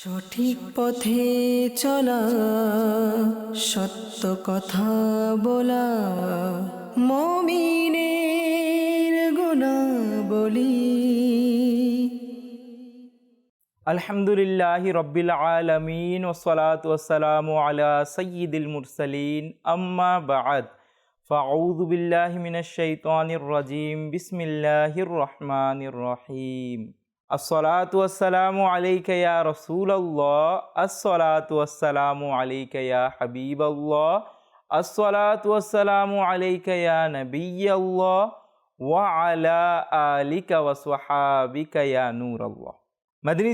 সঠিক পথে চলা, সত্য কথা বলা, মমিনের গুণা বলি আলহামদুলিল্লাহ রব্বিল আলমিন ওসলাত ওসালাম আলা সয়্যিদুল মুরসালিন, আম্মা বাদ। ফাউযু বিল্লাহি মিনাশ রাজিম, বিসমিল্লাহির রহমানির রহিম। আসসালাতু ওয়াসসালামু আলাইকা রাসূলুল্লাহ, আসসালাতু ওয়াসসালামু আলাইকা হাবিবাল্লাহ, আসসালাতু ওয়াসসালামু আলাইকা ওয়া আলা আলিকা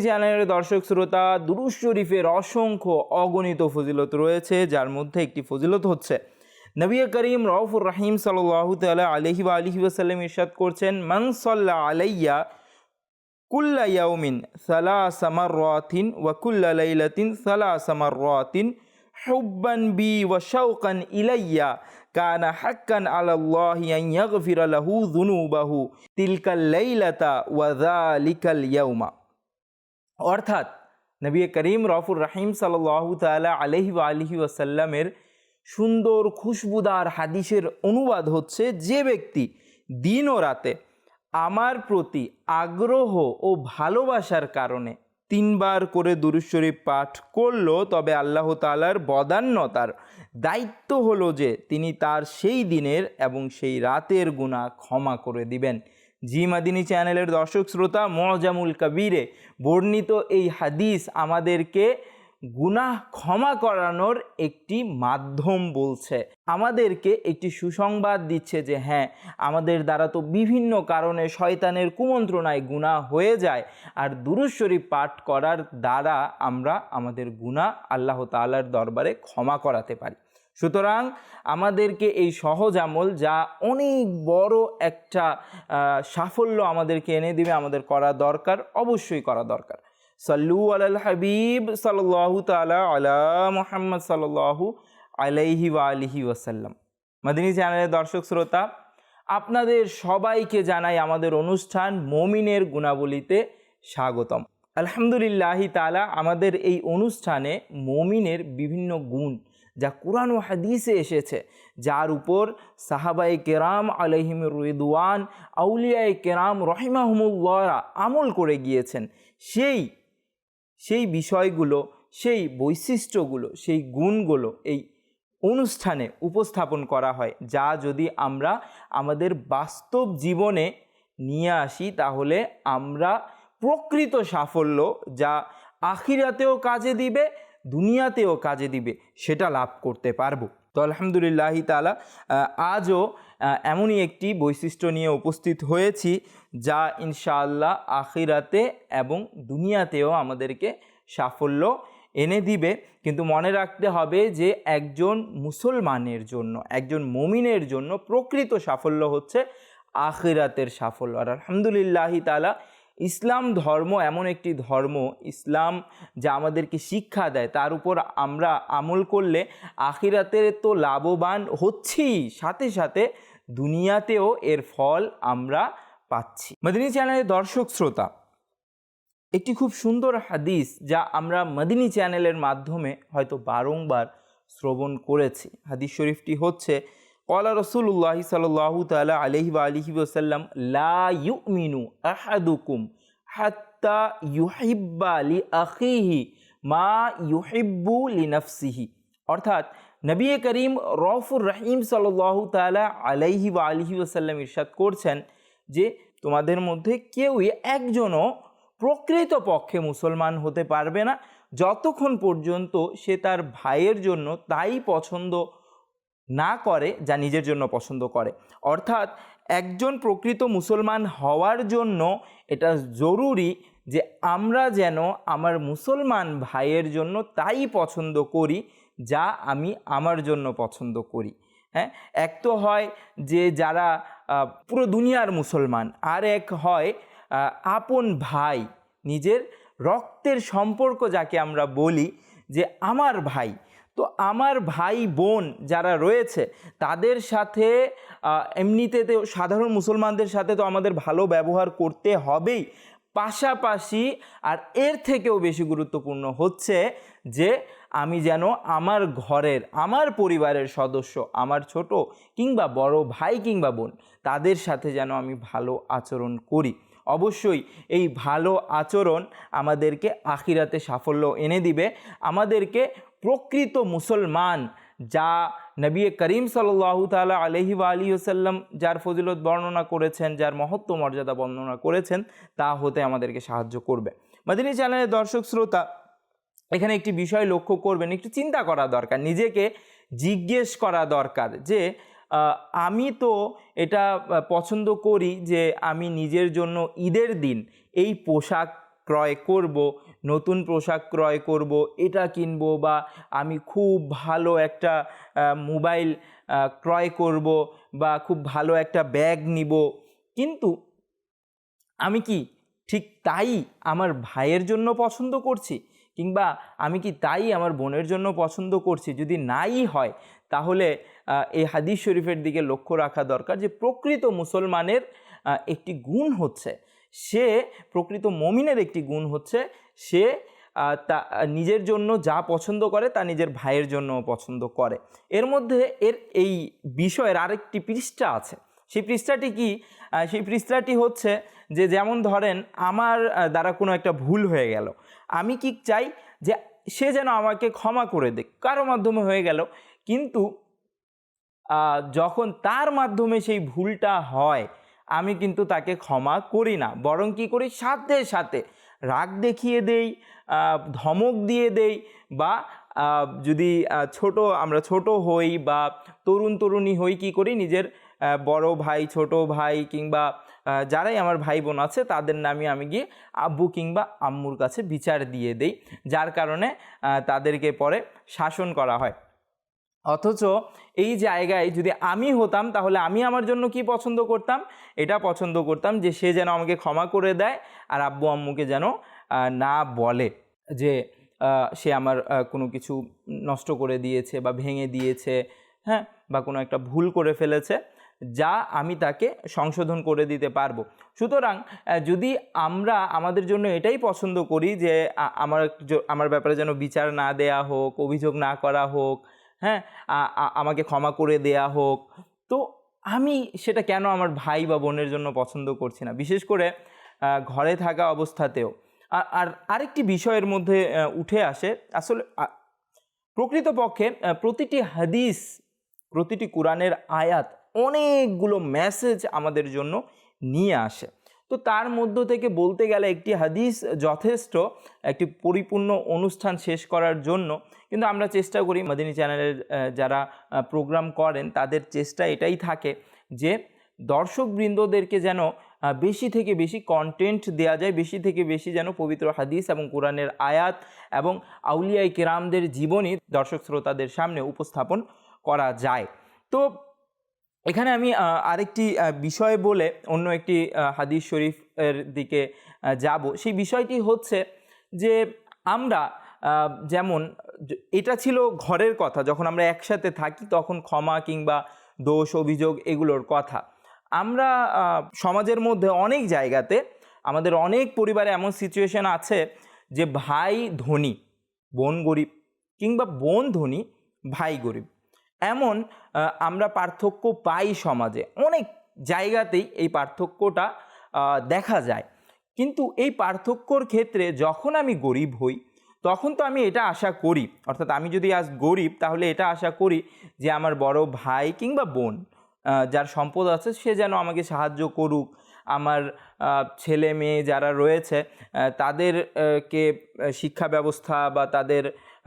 চ্যানেলের দর্শক শ্রোতা দুরুজ শরীফের অসংখ্য অগণিত ফজিলত রয়েছে, যার মধ্যে একটি ফজিলত হচ্ছে, নবী করিম রউফুর রাহিম সাল্লাহ তালা আলহি আলহি ওসাল্লাম ইরশাদ করছেন, মান সাল্লা আলাইয়া কুল্লা ইয়াউমিন সালা সামার রাতিন ওয়া কুল্লা লাইলাতিন সালা সামার রাতিন হুব্বান বি ওয়া শাওকান ইলাইয়া কানা হাক্কান আলাল্লাহি আন ইয়াগফিরা লাহু যুনুবাহু তিলকাল লাইলাতা ওয়া যালিকাল ইয়াউমা। অর্থাৎ নবী করিম রফুর রাহিম সাল্লাহ তালা আলহি আলহি ওয়াসাল্লামের সুন্দর খুশবুদার হাদিসের অনুবাদ হচ্ছে যে ব্যক্তি দিন ও রাতে আমার প্রতি আগ্রহ ও ভালোবাসার কারণে তিনবার করে দুরুশরীফ পাঠ করল, তবে আল্লাহ তালার বদান্যতার দায়িত্ব হলো যে তিনি তার সেই দিনের এবং সেই রাতের গুণা ক্ষমা করে দিবেন। জি মাদিনী চ্যানেলের দর্শক শ্রোতা, মজামুল কবিরে বর্ণিত এই হাদিস আমাদেরকে গুনাহ ক্ষমা করানোর একটি মাধ্যম বলছে। আমাদেরকে একটি সুসংবাদ দিচ্ছে যে হ্যাঁ আমাদের দ্বারা তো বিভিন্ন কারণে শয়তানের কুমন্ত্রণায় গুনাহ হয়ে যায় আর দুরুশ্বরী পাঠ করার দ্বারা আমরা আমাদের গুনাহ আল্লাহ তালার দরবারে ক্ষমা করাতে পারি। সুতরাং আমাদেরকে এই সহজ আমল যা অনেক বড় একটা সাফল্য আমাদেরকে এনে দিবে, আমাদের করা দরকার, অবশ্যই করা দরকার। সাল্লু আলাল হাবিব সাল্লাহু তালা আলা মোহাম্মদ সাল্লাহু আলাইহি আলিহি ওয়াসাল্লাম। মাদিনী চ্যানেলের দর্শক শ্রোতা, আপনাদের সবাইকে জানাই আমাদের অনুষ্ঠান মমিনের গুণাবলিতে স্বাগতম। আলহামদুলিল্লাহি তালা আমাদের এই অনুষ্ঠানে মমিনের বিভিন্ন গুণ যা কোরআন ও হাদিসে এসেছে, যার উপর সাহাবাই কেরাম আলহিম রিদওয়ান, আউলিয়ায় কেরাম রহিমাহমুল্লারা আমল করে গিয়েছেন। সেই সেই বিষয়গুলো, সেই বৈশিষ্ট্যগুলো, সেই গুণগুলো এই অনুষ্ঠানে উপস্থাপন করা হয়। যা যদি আমরা আমাদের বাস্তব জীবনে নিয়ে আসি, তাহলে আমরা প্রকৃত সাফল্য যা আখিরাতেও কাজে দিবে, দুনিয়াতেও কাজে দিবে, সেটা লাভ করতে পারব। তো আলহামদুলিল্লাহি তালা আজও এমনই একটি বৈশিষ্ট্য নিয়ে উপস্থিত হয়েছি যা ইনশাআল্লাহ আখিরাতে এবং দুনিয়াতেও আমাদেরকে সাফল্য এনে দিবে। কিন্তু মনে রাখতে হবে যে একজন মুসলমানের জন্য, একজন মমিনের জন্য প্রকৃত সাফল্য হচ্ছে আখিরাতের সাফল্য। আর আলহামদুলিল্লাহি তালা ইসলাম ধর্ম এমন একটি ধর্ম, ইসলাম যা আমাদেরকে শিক্ষা দেয়। তার উপর আমরা আমল করলে আখিরাতের তো লাভবান হচ্ছি। সাথে সাথে দুনিয়াতেও এর ফল আমরা পাচ্ছি। মদিনী চ্যানেলের দর্শক শ্রোতা, একটি খুব সুন্দর হাদিস যা আমরা মদিনী চ্যানেলের মাধ্যমে হয়তো বারংবার শ্রবণ করেছি। হাদিস শরীফটি হচ্ছে কলা রসুল্লাহ সাল্লাহ তালা আলহি আলহি ওসাল্লাম লা ইউমিনু আহাদুকুম হাত্তা ইউহিব্বা লি আখিহি মা ইউহিব্বু লি নফসিহি অর্থাৎ নবী করিম রফুর রহিম সাল্লাহ তালা আলাইহি বা আলহি ওসাল্লাম ইরশাদ করছেন যে, তোমাদের মধ্যে কেউই একজনও প্রকৃত পক্ষে মুসলমান হতে পারবে না। যতক্ষণ পর্যন্ত সে তার ভাইয়ের জন্য তাই পছন্দ না করে, যা নিজের জন্য পছন্দ করে। অর্থাৎ, একজন প্রকৃত মুসলমান হওয়ার জন্য এটা জরুরি যে আমরা যেন আমার মুসলমান ভাইয়ের জন্য তাই পছন্দ করি, যা আমি আমার জন্য পছন্দ করি। হ্যাঁ? এক তো হয় যে যারা পুরো দুনিয়ার মুসলমান। আর এক হয় আপন ভাই, নিজের রক্তের সম্পর্ক যাকে আমরা বলি, যে আমার ভাই। তো আমার ভাই বোন যারা রয়েছে, তাদের সাথে এমনিতে তো সাধারণ মুসলমানদের সাথে তো আমাদের ভালো ব্যবহার করতে হবেই। পাশাপাশি, আর এর থেকেও বেশি গুরুত্বপূর্ণ হচ্ছে যে, আমি যেন আমার ঘরের, আমার পরিবারের সদস্য, আমার ছোট কিংবা বড় ভাই কিংবা বোন, তাদের সাথে যেন আমি ভালো আচরণ করি। অবশ্যই এই ভালো আচরণ আমাদেরকে আখিরাতে সাফল্য এনে দিবে। আমাদেরকে প্রকৃত মুসলমান যা নবী করিম সাল্লাহ তালা আলহি আলী ওসাল্লাম যার ফজিলত বর্ণনা করেছেন, যার মহত্ব মর্যাদা বর্ণনা করেছেন, তা হতে আমাদেরকে সাহায্য করবে। মাদিনী চ্যানেলের দর্শক শ্রোতা, এখানে একটি বিষয় লক্ষ্য করবেন, একটু চিন্তা করা দরকার, নিজেকে জিজ্ঞেস করা দরকার যে আমি তো এটা পছন্দ করি যে আমি নিজের জন্য ঈদের দিন এই পোশাক ক্রয় করব, নতুন পোশাক ক্রয় করব, এটা কিনবো বা আমি খুব ভালো একটা মোবাইল ক্রয় করব বা খুব ভালো একটা ব্যাগ নিব। কিন্তু আমি কি ঠিক তাই আমার ভাইয়ের জন্য পছন্দ করছি? কিংবা আমি কি তাই আমার বোনের জন্য পছন্দ করছি? যদি নাই হয় তাহলে এই হাদিস শরীফের দিকে লক্ষ্য রাখা দরকার যে প্রকৃত মুসলমানের একটি গুণ হচ্ছে। সে প্রকৃত মমিনের একটি গুণ হচ্ছে, সে তা, নিজের জন্য যা পছন্দ করে তা নিজের ভাইয়ের জন্য পছন্দ করে। এর মধ্যে এর এই বিষয়ের আরেকটি পৃষ্ঠা আছে। সেই পৃষ্ঠাটি কি? সেই পৃষ্ঠাটি হচ্ছে যে যেমন ধরেন, আমার দ্বারা কোনো একটা ভুল হয়ে গেল। আমি কি চাই যে সে যেন আমাকে ক্ষমা করে দেয় কারও মাধ্যমে হয়ে গেল। কিন্তু যখন তার মাধ্যমে সেই ভুলটা হয়, আমি কিন্তু তাকে ক্ষমা করি না। বরং কি করি? সাথে সাথে রাগ দেখিয়ে দেই ধমক দিয়ে দেই বা যদি ছোট, আমরা ছোট হই বা তরুণ তরুণী হই কি করি? নিজের বড় ভাই, ছোট ভাই কিংবা যারাই আমার ভাই বোন আছে, তাদের নামে আমি গিয়ে আব্বু কিংবা আম্মুর কাছে বিচার দিয়ে দেই। যার কারণে তাদেরকে পরে শাসন করা হয়। অথচ এই জায়গায় যদি আমি হতাম, তাহলে আমি আমার জন্য কি পছন্দ করতাম? এটা পছন্দ করতাম যে সে যেন আমাকে ক্ষমা করে দেয় আর আব্বু আম্মুকে যেন না বলে যে সে আমার কোনো কিছু নষ্ট করে দিয়েছে বা ভেঙে দিয়েছে হ্যাঁ বা কোনো একটা ভুল করে ফেলেছে, যা আমি তাকে সংশোধন করে দিতে পারব। সুতরাং যদি আমরা আমাদের জন্য এটাই পছন্দ করি যে আমার আমার ব্যাপারে যেন বিচার না দেয়া হোক, অভিযোগ না করা হোক হ্যাঁ আমাকে ক্ষমা করে দেয়া হোক। তো আমি সেটা কেন আমার ভাই বা বোনের জন্য পছন্দ করছি না? বিশেষ করে ঘরে থাকা অবস্থাতেও। আর আর আরেকটি বিষয়ের মধ্যে উঠে আসে, আসলে প্রকৃতপক্ষে প্রতিটি হাদিস, প্রতিটি কোরআনের আয়াত অনেকগুলো মেসেজ আমাদের জন্য নিয়ে আসে। তো তার মধ্য থেকে বলতে গেলে একটি হাদিস যথেষ্ট, একটি পরিপূর্ণ অনুষ্ঠান শেষ করার জন্য কিন্তু আমরা চেষ্টা করি মাদিনী চ্যানেলের যারা প্রোগ্রাম করেন, তাদের চেষ্টা এটাই থাকে যে দর্শকবৃন্দদেরকে যেন বেশি থেকে বেশি কন্টেন্ট দেওয়া যায়, বেশি থেকে বেশি যেন পবিত্র হাদিস এবং কোরআনের আয়াত এবং আউলিয়াই কেরামদের জীবনী দর্শক শ্রোতাদের সামনে উপস্থাপন করা যায়। তো এখানে আমি আরেকটি বিষয় বলে অন্য একটি হাদিস শরীফের দিকে যাব। সেই বিষয়টি হচ্ছে যে আমরা যেমন এটা ছিল ঘরের কথা। যখন আমরা একসাথে থাকি তখন ক্ষমা কিংবা দোষ, অভিযোগ এগুলোর কথা। আমরা সমাজের মধ্যে অনেক জায়গাতে আমাদের অনেক পরিবারে এমন সিচুয়েশন আছে যে ভাই ধনী, বোন গরিব কিংবা বোন ধনী, ভাই গরিব। এমন আমরা পার্থক্য পাই সমাজে। অনেক জায়গাতেই এই পার্থক্যটা দেখা যায়। কিন্তু এই পার্থক্যর ক্ষেত্রে যখন আমি গরিব হই তখন তো আমি এটা আশা করি। অর্থাৎ আমি যদি আজ গরিব তাহলে এটা আশা করি যে আমার বড় ভাই কিংবা বোন যার সম্পদ আছে সে যেন আমাকে সাহায্য করুক। আমার ছেলে মেয়ে যারা রয়েছে আহ, তাদের কে শিক্ষা ব্যবস্থা বা তাদের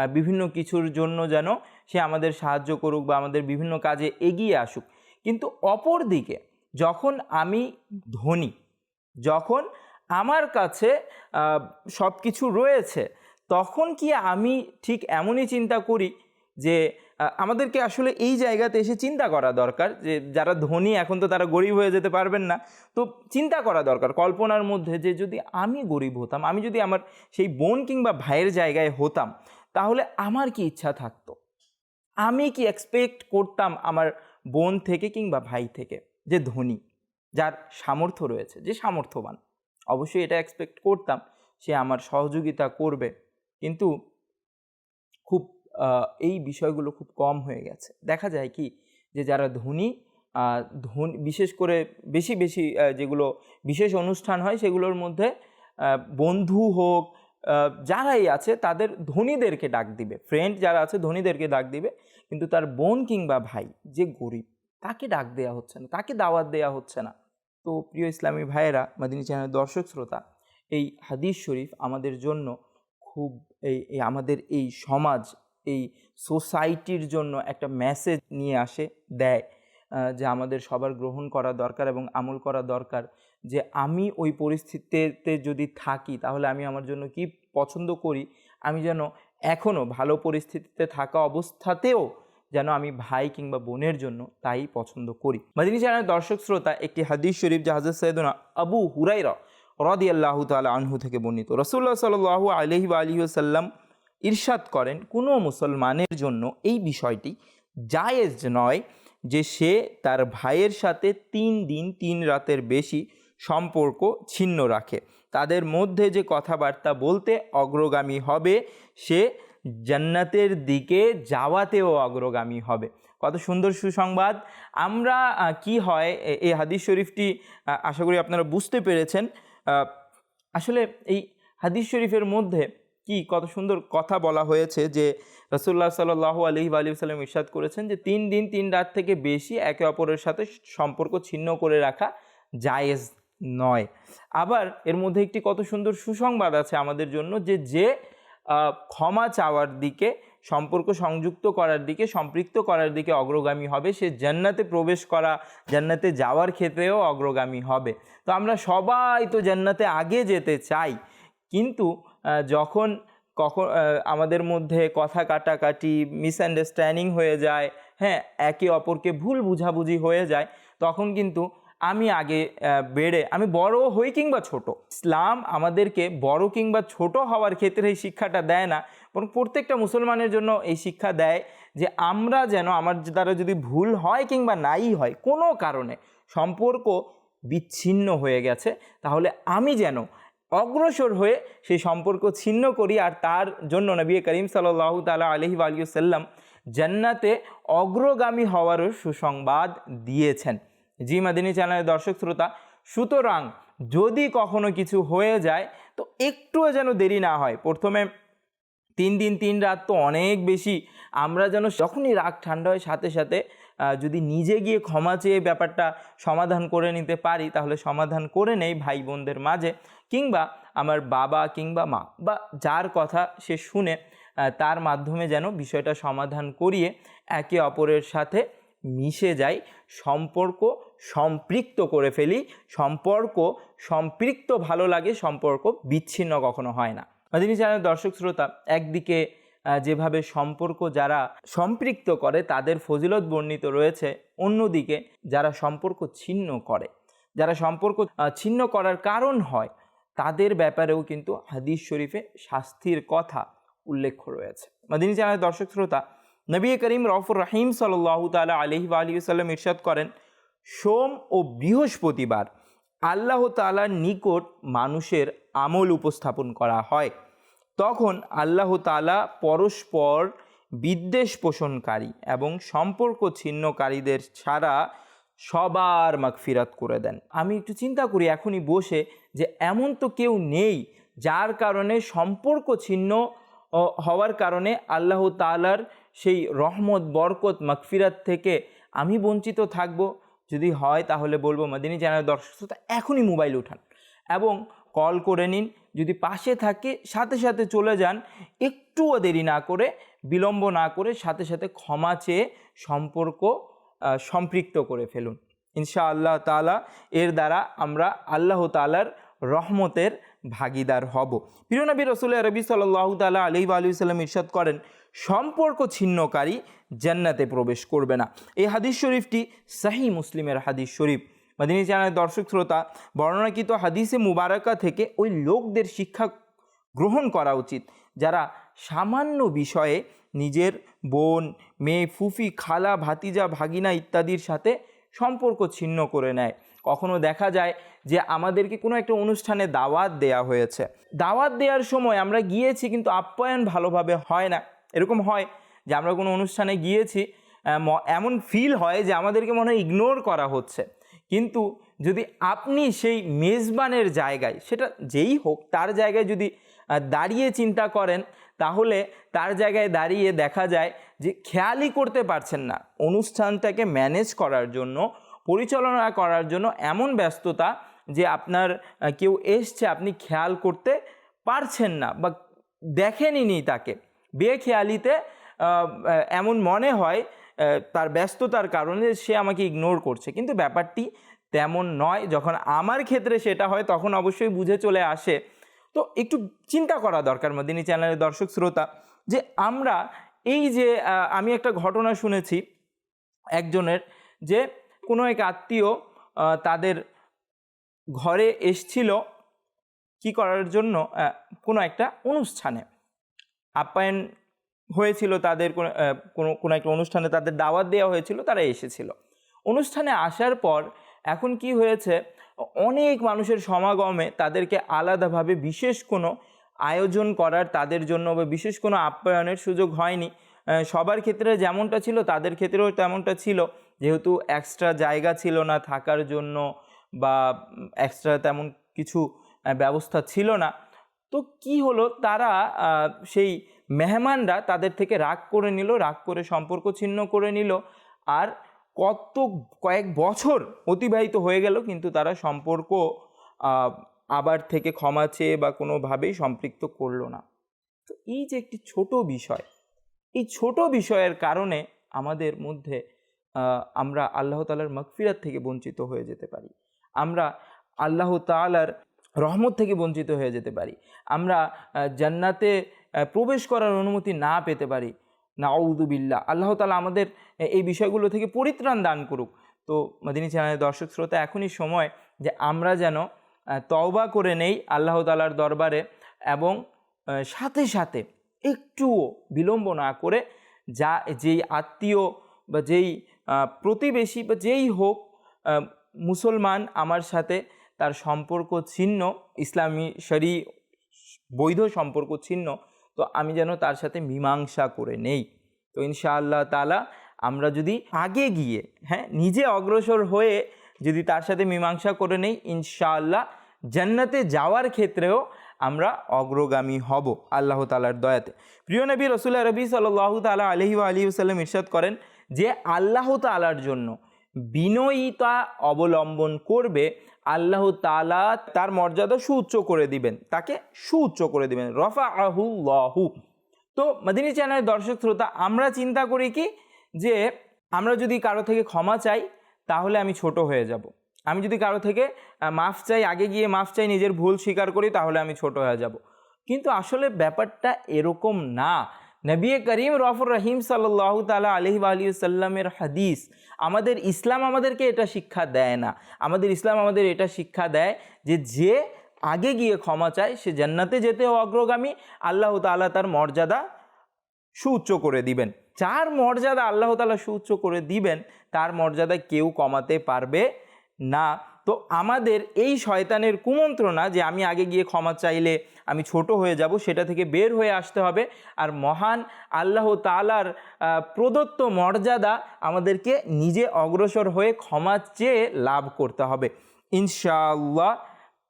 বিভিন্ন কিছুর জন্য যেন সে আমাদের সাহায্য করুক বা আমাদের বিভিন্ন কাজে এগিয়ে আসুক। কিন্তু অপর দিকে যখন আমি ধনী যখন আমার কাছে সব কিছু রয়েছে তখন কি আমি ঠিক এমনই চিন্তা করি যে আমাদেরকে আসলে এই জায়গাতে এসে চিন্তা করা দরকার যে, যারা ধনী এখন তো তারা গরিব হয়ে যেতে পারবেন না। তো চিন্তা করা দরকার কল্পনার মধ্যে যে, যদি আমি গরিব হতাম, আমি যদি আমার সেই বোন কিংবা ভাইয়ের জায়গায় হতাম, তাহলে আমার কি ইচ্ছা থাকতো? আমি কি এক্সপেক্ট করতাম আমার বোন থেকে কিংবা ভাই থেকে যে, ধনী, যার সামর্থ্য রয়েছে, যে, সামর্থ্যবান? অবশ্যই এটা এক্সপেক্ট করতাম, সে আমার সহযোগিতা করবে। কিন্তু খুব এই বিষয়গুলো খুব কম হয়ে গেছে। দেখা যায় কি যে যারা ধনী ধন, বিশেষ করে বেশি বেশি যেগুলো বিশেষ অনুষ্ঠান হয় সেগুলোর মধ্যে বন্ধু হোক যারাই আছে তাদের ধনীদেরকে ডাক দিবে। ফ্রেন্ড যারা আছে ধনীদেরকে ডাক দিবে। কিন্তু তার বোন কিংবা ভাই যে গরিব, তাকে ডাক দেওয়া হচ্ছে না, তাকে দাওয়াত দেওয়া হচ্ছে না। তো প্রিয় ইসলামী ভাইয়েরা, মাদিনী চ্যানেল দর্শক শ্রোতা, এই হাদিস শরীফ আমাদের জন্য খুব এই আমাদের এই সমাজ, এই সোসাইটির জন্য একটা মেসেজ নিয়ে আসে, দেয় যে আমাদের সবার গ্রহণ করা দরকার এবং আমল করা দরকার, যে আমি ওই পরিস্থিতিতে যদি থাকি তাহলে আমি আমার জন্য কি পছন্দ করি? আমি যেন এখনও ভালো পরিস্থিতিতে থাকা অবস্থাতেও যেন আমি ভাই কিংবা বোনের জন্য তাই পছন্দ করি। মাদিনী চ্যানেলের দর্শক শ্রোতা, একটি হাদিস শরীফ জাহাজ সৈয়দনা আবু হুরাইরা রদি আল্লাহ তালা আনহু থেকে বর্ণিত। রসুল্লাহ সাল আলহি আলী সাল্লাম ইরশাদ করেন, কোনো মুসলমানের জন্য এই বিষয়টি জায়েজ নয় যে সে তার ভাইয়ের সাথে তিন দিন, তিন রাতের বেশি সম্পর্ক ছিন্ন রাখে। তাদের মধ্যে যে কথাবার্তা বলতে অগ্রগামী হবে, সে জান্নাতের দিকে যাওয়াতেও অগ্রগামী হবে। কত সুন্দর সুসংবাদ। আমরা কি হয়? এই হাদিস শরীফটি আশা করি আপনারা বুঝতে পেরেছেন। আসলে এই হাদিস শরীফের মধ্যে কি কত সুন্দর কথা বলা হয়েছে যে রসুল্লাহ সাল্লাহ আলহি আলী সাল্লাম ইরশাদ করেছেন যে তিন দিন তিন রাত থেকে বেশি একে অপরের সাথে সম্পর্ক ছিন্ন করে রাখা জায়েজ নয়। আবার এর মধ্যে একটি কত সুন্দর সুসংবাদ আছে আমাদের জন্য যে যে ক্ষমা চাওয়ার দিকে সম্পর্ক সংযুক্ত করার দিকে, সম্পৃক্ত করার দিকে অগ্রগামী হবে। সে জান্নাতে প্রবেশ করা, জান্নাতে যাওয়ার ক্ষেত্রেও অগ্রগামী হবে। তো আমরা সবাই তো জান্নাতে আগে যেতে চাই। কিন্তু যখন কখন আমাদের মধ্যে কথা কাটাকাটি মিসআন্ডারস্ট্যান্ডিং হয়ে যায় হ্যাঁ একে অপরকে ভুল বুঝাবুঝি হয়ে যায়, তখন কিন্তু আমি আগে বেড়ে, আমি বড় হই কিংবা ছোট, ইসলাম আমাদেরকে বড় কিংবা ছোট হওয়ার ক্ষেত্রে এই শিক্ষাটা দেয় না, বরং প্রত্যেকটা মুসলমানের জন্য এই শিক্ষা দেয় যে আমরা যেন আমার দ্বারা যদি ভুল হয় কিংবা নাই হয়, কোনো কারণে সম্পর্ক বিচ্ছিন্ন হয়ে গেছে, তাহলে আমি যেন অগ্রসর হয়ে সেই সম্পর্ক ছিন্ন করি আর তার জন্য নবী করিম সাল্লাহ তালা আলহি আলিয়াল্লাম জান্নাতে অগ্রগামী হওয়ারও সুসংবাদ দিয়েছেন। জি মাদিনী চ্যানেলের দর্শক শ্রোতা, সুতরাং যদি কখনো কিছু হয়ে যায়, তো একটুও যেন দেরি না হয়। প্রথমে তিন দিন, তিন রাত তো অনেক বেশি। আমরা যেন যখনই রাগ ঠান্ডা হয়, সাথে সাথে যদি নিজে গিয়ে ক্ষমা চেয়ে ব্যাপারটা সমাধান করে নিতে পারি, তাহলে সমাধান করে নেই ভাই বোনদের মাঝে। কিংবা আমার বাবা কিংবা মা, বা যার কথা সে শুনে তার মাধ্যমে যেন বিষয়টা সমাধান করিয়ে একে অপরের সাথে মিশে যাই, সম্পর্ক সম্পৃক্ত করে ফেলি। সম্পর্ক সম্পৃক্ত ভালো লাগে, সম্পর্ক বিচ্ছিন্ন কখনো হয় না। মাদিনী চ্যানেল দর্শক শ্রোতা, একদিকে যেভাবে সম্পর্ক যারা সম্পৃক্ত করে, তাদের ফজিলত বর্ণিত রয়েছে। অন্যদিকে, যারা সম্পর্ক ছিন্ন করে, যারা সম্পর্ক ছিন্ন করার কারণ হয়, তাদের ব্যাপারেও কিন্তু হাদিস শরীফে শাস্তির কথা উল্লেখ রয়েছে। মাদিনী চ্যানেল দর্শক শ্রোতা নবী করিম রফুর রাহিম সাল্লাহ তালা আলহি আলী সাল্লাম ইরশাদ করেন, সোম ও বৃহস্পতিবার আল্লাহ তালার নিকট মানুষের আমল উপস্থাপন করা হয়। তখন আল্লাহ তালা পরস্পর বিদ্বেষ পোষণকারী এবং সম্পর্ক ছিন্নকারীদের ছাড়া সবার মাগফিরাত করে দেন। আমি একটু চিন্তা করি এখনই বসে যে এমন তো কেউ নেই যার কারণে সম্পর্ক ছিন্ন হওয়ার কারণে আল্লাহ তালার সেই রহমত, বরকত, মাগফিরাত থেকে আমি বঞ্চিত থাকব। যদি হয় তাহলে বলব মাদিনী চ্যানেল দর্শক শ্রোতা, এখনই মোবাইল উঠান এবং কল করে নিন। যদি পাশে থাকে, সাথে সাথে চলে যান। একটুও দেরি না করে, বিলম্ব না করে সাথে সাথে ক্ষমা চেয়ে সম্পর্ক সম্পৃক্ত করে ফেলুন। ইনশা আল্লাহ তালা এর দ্বারা আমরা আল্লাহ তালার রহমতের ভাগিদার হব। প্রিয় নবী রসুল রবি সাল্লাহ তালা আলি আলু সাল্লাম ইরশাদ করেন, সম্পর্ক ছিন্নকারী জান্নাতে প্রবেশ করবে না। এই হাদিস শরীফটি সাহি মুসলিমের হাদিস শরীফ। মাদিনী চ্যানেলের দর্শক শ্রোতা, বর্ণনাকৃত হাদিসে মুবারকা থেকে ওই লোকদের শিক্ষা গ্রহণ করা উচিত, যারা সামান্য বিষয়ে নিজের বোন, মেয়ে, ফুফি, খালা, ভাতিজা, ভাগিনা ইত্যাদির সাথে সম্পর্ক ছিন্ন করে নেয়। কখনো দেখা যায় যে আমাদেরকে কোনো একটা অনুষ্ঠানে দাওয়াত দেয়া হয়েছে। দাওয়াত দেওয়ার সময় আমরা গিয়েছি কিন্তু আপ্যায়ন ভালোভাবে হয় না। এরকম হয় যে আমরা কোনো অনুষ্ঠানে গিয়েছি এমন ফিল হয় যে আমাদেরকে মনে হয় ইগনোর করা হচ্ছে। কিন্তু যদি আপনি সেই মেজবানের জায়গায়, সেটা যেই হোক, তার জায়গায় যদি দাঁড়িয়ে চিন্তা করেন, তাহলে তার জায়গায় দাঁড়িয়ে দেখা যায় যে খেয়ালই করতে পারছেন না। অনুষ্ঠানটাকে ম্যানেজ করার জন্য পরিচালনা করার জন্য এমন ব্যস্ততা যে আপনার কেউ এসছে আপনি খেয়াল করতে পারছেন না বা দেখেনি তাকে। বেখেয়ালিতে এমন মনে হয় তার ব্যস্ততার কারণে সে আমাকে ইগনোর করছে। কিন্তু ব্যাপারটি তেমন নয়, যখন আমার ক্ষেত্রে সেটা হয় তখন অবশ্যই বুঝে চলে আসে। তো একটু চিন্তা করা দরকার মদিনী চ্যানেলের দর্শক শ্রোতা, যে আমরা এই যে আমি একটা ঘটনা শুনেছি একজনের যে কোনো এক আত্মীয় তাদের ঘরে এসছিল কি করার জন্য কোনো একটা অনুষ্ঠানে। আপ্যায়ন হয়েছিল তাদের কোনো কোনো একটা অনুষ্ঠানে তাদের দাওয়াত দেওয়া হয়েছিল, তারা এসেছিল। অনুষ্ঠানে আসার পর এখন কি হয়েছে, অনেক মানুষের সমাগমে তাদেরকে আলাদাভাবে বিশেষ কোনো আয়োজন করার তাদের জন্য বা বিশেষ কোনো আপ্যায়নের সুযোগ হয়নি। সবার ক্ষেত্রে যেমনটা ছিল, তাদের ক্ষেত্রেও তেমনটা ছিল। যেহেতু এক্সট্রা জায়গা ছিল না থাকার জন্য বা এক্সট্রা তেমন কিছু ব্যবস্থা ছিল না, তো কি হলো? তারা সেই মেহমানরা তাদের থেকে রাগ করে নিল, রাগ করে সম্পর্ক ছিন্ন করে নিল আর কত, কয়েক বছর অতিবাহিত হয়ে গেল, কিন্তু তারা সম্পর্ক আবার থেকে ক্ষমা চেয়ে বা কোনোভাবেই সম্পৃক্ত করল না। তো এই যে একটি ছোট বিষয়, এই ছোট বিষয়ের কারণে আমাদের মধ্যে আমরা আল্লাহ তালার মকফিরাত থেকে বঞ্চিত হয়ে যেতে পারি। আমরা আল্লাহ তালার রহমত থেকে বঞ্চিত হয়ে যেতে পারি। আমরা জান্নাতে প্রবেশ করার অনুমতি না পেতে পারি। নাউদুবিল্লা আল্লাহ তালা আমাদের এই বিষয়গুলো থেকে পরিত্রাণ দান করুক। তো মদিনী চ্যানেলের দর্শক শ্রোতা, এখনই সময় যে আমরা যেন তওবা করে নেই আল্লাহ তালার দরবারে এবং সাথে সাথে একটুও বিলম্ব না করে যা, যেই আত্মীয় বা যেই প্রতিবেশী বা যেই হোক মুসলমান আমার সাথে তার সম্পর্ক ছিন্ন, ইসলামী শরী, বৈধ সম্পর্ক ছিন্ন, তো আমি যেন তার সাথে মীমাংসা করে নেই। তো ইনশাআল্লাহ তালা আমরা যদি আগে গিয়ে হ্যাঁ নিজে অগ্রসর হয়ে যদি তার সাথে মীমাংসা করে নেই, ইনশাআল্লাহ জান্নাতে যাওয়ার ক্ষেত্রেও আমরা অগ্রগামী হব আল্লাহ তালার দয়াতে। প্রিয় নবী রসুল্লাহ রবি সাল্লাহ তালা আলহি আলী সাল্লাম ইরশাদ করেন যে আল্লাহ তালার জন্য বিনয়িতা অবলম্বন করবে, আল্লাহ তালা তার মর্যাদা সুউচ্চ করে দিবেন, তাকে সুউচ্চ করে দিবেন। রফা আহু লহু তো মাদিনী চ্যানেলের দর্শক শ্রোতা, আমরা চিন্তা করি কি যে আমরা যদি কারও থেকে ক্ষমা চাই, তাহলে আমি ছোট হয়ে যাব। আমি যদি কারও থেকে মাফ চাই, আগে গিয়ে মাফ চাই, নিজের ভুল স্বীকার করি, তাহলে আমি ছোট হয়ে যাব। কিন্তু আসলে ব্যাপারটা এরকম না। নবী করিম রফর রহিম সাল্লাহ তালা আলহি আলী সাল্লামের হাদিস, আমাদের ইসলাম আমাদেরকে এটা শিক্ষা দেয় না। আমাদের ইসলাম আমাদের এটা শিক্ষা দেয় যে যে আগে গিয়ে ক্ষমা চায়, সে জান্নাতে যেতেও অগ্রগামী, আল্লাহ তাআলা তার মর্যাদা সুউচ্চ করে দিবেন। যার মর্যাদা আল্লাহ তাআলা সুউচ্চ করে দিবেন, তার মর্যাদা কেউ কমাতে পারবে না। তো আমাদের এই শয়তানের কুমন্ত্রণা যে আমি আগে গিয়ে ক্ষমা চাইলে আমি ছোট হয়ে যাব, সেটা থেকে বের হয়ে আসতে হবে। আর মহান আল্লাহ তালার প্রদত্ত মর্যাদা আমাদেরকে নিজে অগ্রসর হয়ে ক্ষমা চেয়ে লাভ করতে হবে। ইনশাআল্লাহ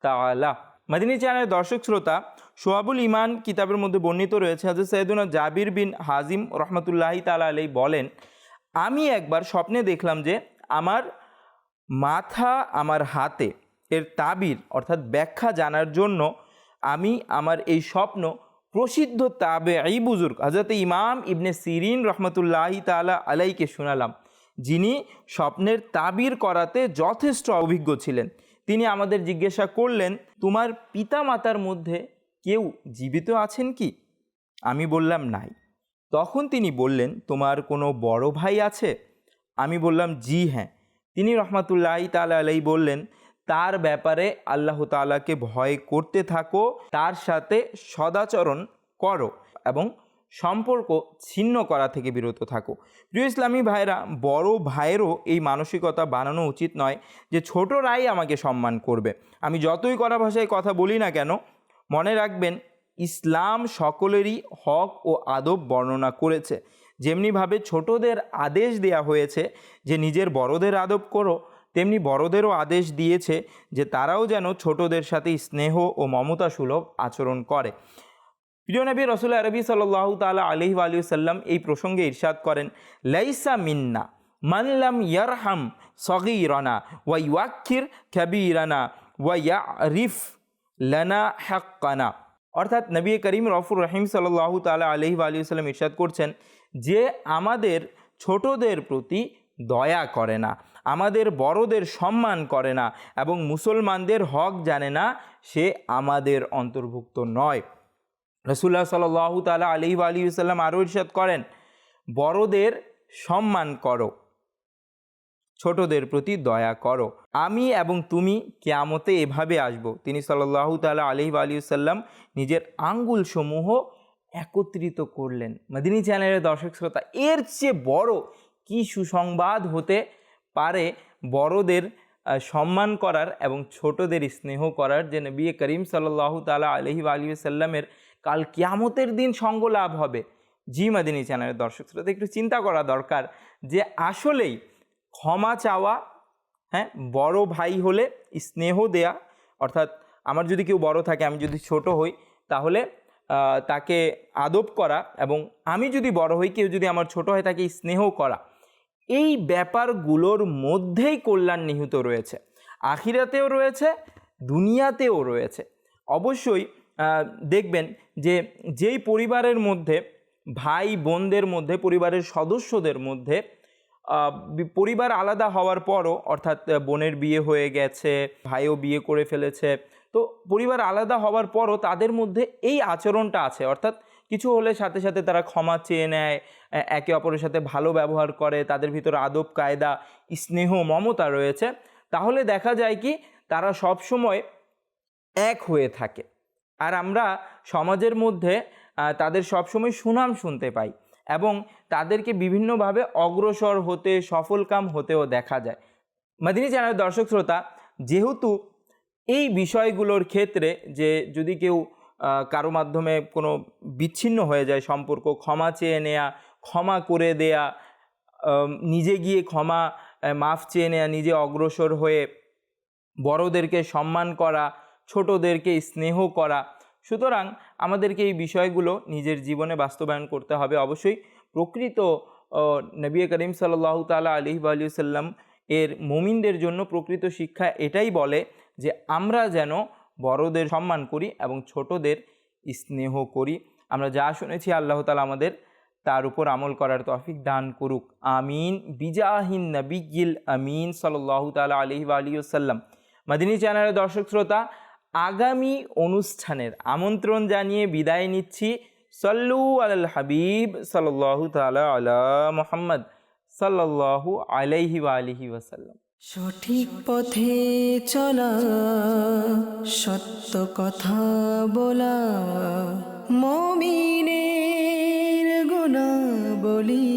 তাআলা। মাদিনী চ্যানেলের দর্শক শ্রোতা, সোয়াবুল ইমান কিতাবের মধ্যে বর্ণিত রয়েছে হাজর সৈয়দুনা জাবির বিন হাজিম রহমতুল্লাহি তালা আলাই বলেন, আমি একবার স্বপ্নে দেখলাম যে আমার মাথা আমার হাতে, এর তাবির, অর্থাৎ ব্যাখ্যা জানার জন্য আমি আমার এই স্বপ্ন প্রসিদ্ধ তাবে এই বুজুর্গ হজরত ইমাম ইবনে সিরিন রহমতুল্লাহি তালা আলাইকে শোনালাম, যিনি স্বপ্নের তাবির করাতে যথেষ্ট অভিজ্ঞ ছিলেন। তিনি আমাদের জিজ্ঞাসা করলেন, তোমার পিতা মাতার মধ্যে কেউ জীবিত আছেন কি? আমি বললাম, নাই। তখন তিনি বললেন, তোমার কোনো বড় ভাই আছে? আমি বললাম, জি হ্যাঁ। তিনি রহমাতুল্লাহ তালা আলাই বললেন, তার ব্যাপারে আল্লাহ তালাকে ভয় করতে থাকো, তার সাথে সদাচরণ করো এবং সম্পর্ক ছিন্ন করা থেকে বিরত থাকো। প্রিয় ইসলামী ভাইরা বড় ভাইয়েরও এই মানসিকতা বানানো উচিত নয় যে ছোটরাই আমাকে সম্মান করবে। আমি যতই কড়া ভাষায় কথা বলি না কেন, মনে রাখবেন, ইসলাম সকলেরই হক ও আদব বর্ণনা করেছে। যেমনিভাবে ছোটদের আদেশ দেয়া হয়েছে যে নিজের বড়দের আদব করো, তেমনি বড়দেরও আদেশ দিয়েছে যে তারাও যেন ছোটদের সাথে স্নেহ ও মমতা সুলভ আচরণ করে। প্রিয় নবী রসুল আরবি সাল্লাহ তালা আলহি আলী সাল্লাম এই প্রসঙ্গে ইরশাদ করেন, লাইসা মিন্না মানলাম ইয়ারহাম সগি সগিরানা ওয়া ইউয়াক্ষির খ্যাবিরানা ওয়া ইয়া রিফ লানা হাক্কানা। অর্থাৎ নবী করিম রফুর রহিম সাল্লাহ তালা আলহি আলী সাল্লাম ইরশাদ করছেন যে আমাদের ছোটদের প্রতি দয়া করে না, আমাদের বড়দের সম্মান করে না এবং মুসলমানদের হক জানে না, সে আমাদের অন্তর্ভুক্ত নয়। রসুল্লাহ সাল্লাহ তালা আলি আলী সাল্লাম আরও ইরশাদ করেন, বড়দের সম্মান করো, ছোটদের প্রতি দয়া করো। আমি এবং তুমি কেয়ামতে এভাবে আসব। তিনি সাল্লাহ তালা আলহি আলী সাল্লাম নিজের আঙ্গুলসমূহ সমূহ একত্রিত করলেন। মদিনী চ্যানেলের দর্শক শ্রোতা, এর চেয়ে বড় কি সুসংবাদ হতে পারে বড়দের সম্মান করার এবং ছোটদের স্নেহ করার? যে নবী করিম সাল্লাহ তালা আলহি আলী সাল্লামের কাল কিয়ামতের দিন সঙ্গ লাভ হবে। জি মাদিনী চ্যানেলের দর্শক শ্রোতা, একটু চিন্তা করা দরকার যে আসলেই ক্ষমা চাওয়া হ্যাঁ বড় ভাই হলে স্নেহ দেয়া, অর্থাৎ আমার যদি কেউ বড় থাকে, আমি যদি ছোট হই, তাহলে তাকে আদব করা এবং আমি যদি বড় হই, কেউ যদি আমার ছোট হয়, তাকে স্নেহ করা। এই ব্যাপারগুলোর মধ্যেই কল্যাণ নিহিত রয়েছে। আখিরাতেও রয়েছে, দুনিয়াতেও রয়েছে। অবশ্যই দেখবেন যে যেই পরিবারের মধ্যে, ভাই বোনদের মধ্যে, পরিবারের সদস্যদের মধ্যে পরিবার আলাদা হওয়ার পরও, অর্থাৎ বোনের বিয়ে হয়ে গেছে, ভাইও বিয়ে করে ফেলেছে তো পরিবার আলাদা হওয়ার পরও তাদের মধ্যে এই আচরণটা আছে। অর্থাৎ কিছু হলে সাথে সাথে তারা ক্ষমা চেয়ে নেয় একে অপরের সাথে ভালো ব্যবহার করে, তাদের ভিতরে আদব, কায়দা, স্নেহ, মমতা রয়েছে। তাহলে দেখা যায় কি, তারা সব সময় এক হয়ে থাকে। আর আমরা সমাজের মধ্যে তাদের সবসময় সুনাম শুনতে পাই এবং তাদেরকে বিভিন্নভাবে অগ্রসর হতে, সফলকাম হতেও দেখা যায়। মাদিনী চ্যানেলের দর্শক শ্রোতা যেহেতু এই বিষয়গুলোর ক্ষেত্রে যে যদি কেউ কারও মাধ্যমে কোনো বিচ্ছিন্ন হয়ে যায় সম্পর্ক, ক্ষমা চেয়ে নেয়া, ক্ষমা করে দেয়া নিজে গিয়ে ক্ষমা মাফ চেয়ে নেয়া, নিজে অগ্রসর হয়ে বড়দেরকে সম্মান করা, ছোটদেরকে স্নেহ করা, সুতরাং আমাদেরকে এই বিষয়গুলো নিজের জীবনে বাস্তবায়ন করতে হবে। অবশ্যই প্রকৃত নবী করিম সাল্লাহ তালা আলি সাল্লাম এর মোমিনদের জন্য প্রকৃত শিক্ষা এটাই বলে যে আমরা যেন বড়দের সম্মান করি এবং ছোটদের স্নেহ করি। আমরা যা শুনেছি আল্লাহ তালা আমাদের, তার উপর আমল করার তফিক দান করুক। আমিন। বিজাহিন নবিগিল আমিন সাল্লাহ তালা আলহি আলিয়াল্লাম মাদিনী চ্যানেলের দর্শক শ্রোতা, আগামী অনুষ্ঠানের আমন্ত্রণ জানিয়ে বিদায় নিচ্ছি। সল্লু আল হাবিব সাল্লাহ তালা আলা মোহাম্মদ সাল্লাহু আলাইহি আলিহি ওয়াসাল্লাম। সঠিক পথে চলা সত্য কথা বলা মমিনের গুণা বলি